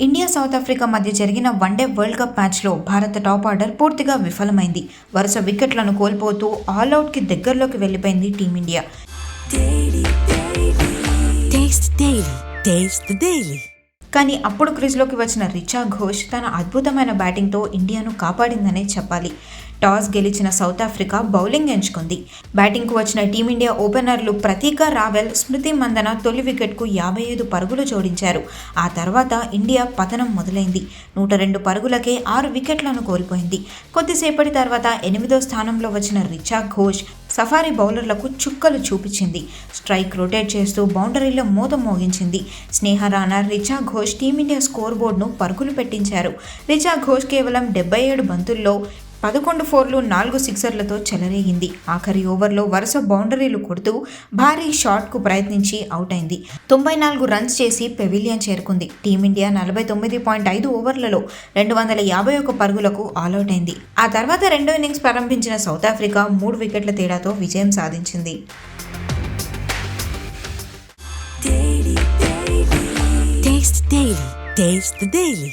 India south Africa మధ్య జరిగిన one day world cup మ్యాచ్లో భారత టాప్ ఆర్డర్ పూర్తిగా విఫలమైంది. వరుస వికెట్లను కోల్పోతూ ఆల్అవుట్కి దగ్గరలోకి వెళ్ళిపోయింది టీమిండియా. కానీ అప్పుడు క్రీజ్లోకి వచ్చిన రిచా ఘోష్ తన అద్భుతమైన బ్యాటింగ్తో ఇండియాను కాపాడిందనే చెప్పాలి. టాస్ గెలిచిన సౌత్ ఆఫ్రికా బౌలింగ్ ఎంచుకుంది. బ్యాటింగ్కు వచ్చిన టీమిండియా ఓపెనర్లు ప్రతీక రావెల్ స్మృతి మందన తొలి వికెట్కు యాభై ఐదు పరుగులు జోడించారు. ఆ తర్వాత ఇండియా పతనం మొదలైంది. నూట రెండు పరుగులకే ఆరు వికెట్లను కోల్పోయింది. కొద్దిసేపటి తర్వాత ఎనిమిదో స్థానంలో వచ్చిన రిచా ఘోష్ సఫారీ బౌలర్లకు చుక్కలు చూపించింది. స్ట్రైక్ రొటేట్ చేస్తూ బౌండరీలో మూత మోగించింది. Sneh Rana Richa Ghosh team India score బోర్డును పరుగులు పెట్టించారు. రిచా ఘోష్ కేవలం డెబ్బై ఏడు బంతుల్లో పదకొండు ఫోర్లు నాలుగు సిక్సర్లతో చెలరేగింది. ఆఖరి ఓవర్లో వరుస బౌండరీలు కొడుతూ భారీ షాట్కు ప్రయత్నించి అవుట్ అయింది తొంభై నాలుగు రన్స్ చేసి పెవిలియన్ చేరుకుంది. టీమిండియా నలభై తొమ్మిది పాయింట్ ఐదు ఓవర్లలో రెండు వందల యాభై ఒక పరుగులకు ఆల్అవుట్ అయింది ఆ తర్వాత రెండో ఇన్నింగ్స్ ప్రారంభించిన సౌత్ ఆఫ్రికా మూడు వికెట్ల తేడాతో విజయం సాధించింది. Taste Taste the Daily.